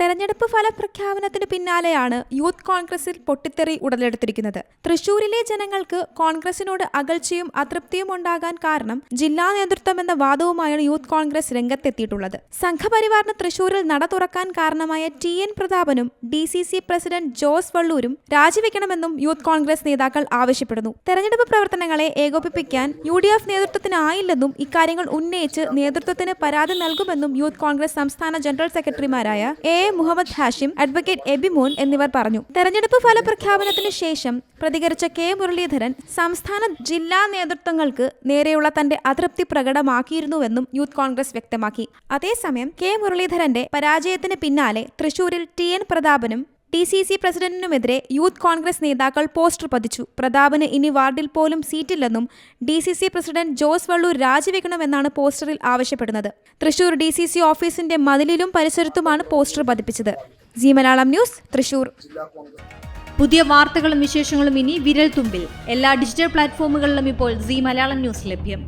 തെരഞ്ഞെടുപ്പ് ഫലപ്രഖ്യാപനത്തിന് പിന്നാലെയാണ് യൂത്ത് കോൺഗ്രസിൽ പൊട്ടിത്തെറി ഉടലെടുത്തിരിക്കുന്നത്. തൃശൂരിലെ ജനങ്ങൾക്ക് കോൺഗ്രസിനോട് അകൽച്ചയും അതൃപ്തിയും ഉണ്ടാകാൻ കാരണം ജില്ലാ നേതൃത്വം എന്ന വാദവുമായാണ് യൂത്ത് കോൺഗ്രസ് രംഗത്തെത്തിയിട്ടുള്ളത്. സംഘപരിവാറിന് തൃശൂരിൽ നട തുറക്കാൻ കാരണമായ T N പ്രതാപനും D C C president Jose വള്ളൂരും രാജിവെക്കണമെന്നും യൂത്ത് കോൺഗ്രസ് നേതാക്കൾ ആവശ്യപ്പെടുന്നു. തെരഞ്ഞെടുപ്പ് പ്രവർത്തനങ്ങളെ ഏകോപിപ്പിക്കാൻ യു ഡി എഫ് നേതൃത്വത്തിനായില്ലെന്നും ഇക്കാര്യങ്ങൾ ഉന്നയിച്ച് നേതൃത്വത്തിന് പരാതി നൽകുമെന്നും യൂത്ത് കോൺഗ്രസ് സംസ്ഥാന ജനറൽ സെക്രട്ടറിമാരായ എ മുഹമ്മദ് ഹാഷിം അഡ്വക്കേറ്റ് എബിമോൻ എന്നിവർ പറഞ്ഞു. തെരഞ്ഞെടുപ്പ് ഫലപ്രഖ്യാപനത്തിന് ശേഷം പ്രതികരിച്ച കെ. മുരളീധരൻ സംസ്ഥാന ജില്ലാ നേതൃത്വങ്ങൾക്ക് നേരെയുള്ള തന്റെ അതൃപ്തി പ്രകടമാക്കിയിരുന്നുവെന്നും യൂത്ത് കോൺഗ്രസ് വ്യക്തമാക്കി. അതേസമയം കെ. മുരളീധരന്റെ പരാജയത്തിന് പിന്നാലെ തൃശൂരിൽ ടി. എൻ. പ്രതാപനും ഡി സി സി പ്രസിഡന്റിനുമെതിരെ യൂത്ത് കോൺഗ്രസ് നേതാക്കൾ പോസ്റ്റർ പതിച്ചു. പ്രതാപന് ഇനി വാർഡിൽ പോലും സീറ്റില്ലെന്നും D C C president Jose Vallur രാജിവെക്കണമെന്നാണ് പോസ്റ്ററിൽ ആവശ്യപ്പെടുന്നത്. തൃശൂർ ഡി സി സി ഓഫീസിന്റെ മതിലിലും പരിസരത്തുമാണ് poster പതിപ്പിച്ചത്. G Malayalam news Thrissur. പുതിയ വാർത്തകളും വിശേഷങ്ങളും ഇനി വിരൽ തുമ്പിൽ എല്ലാ ഡിജിറ്റൽ പ്ലാറ്റ്ഫോമുകളിലും ഇപ്പോൾ സി മലയാളം ന്യൂസ് ലഭ്യം.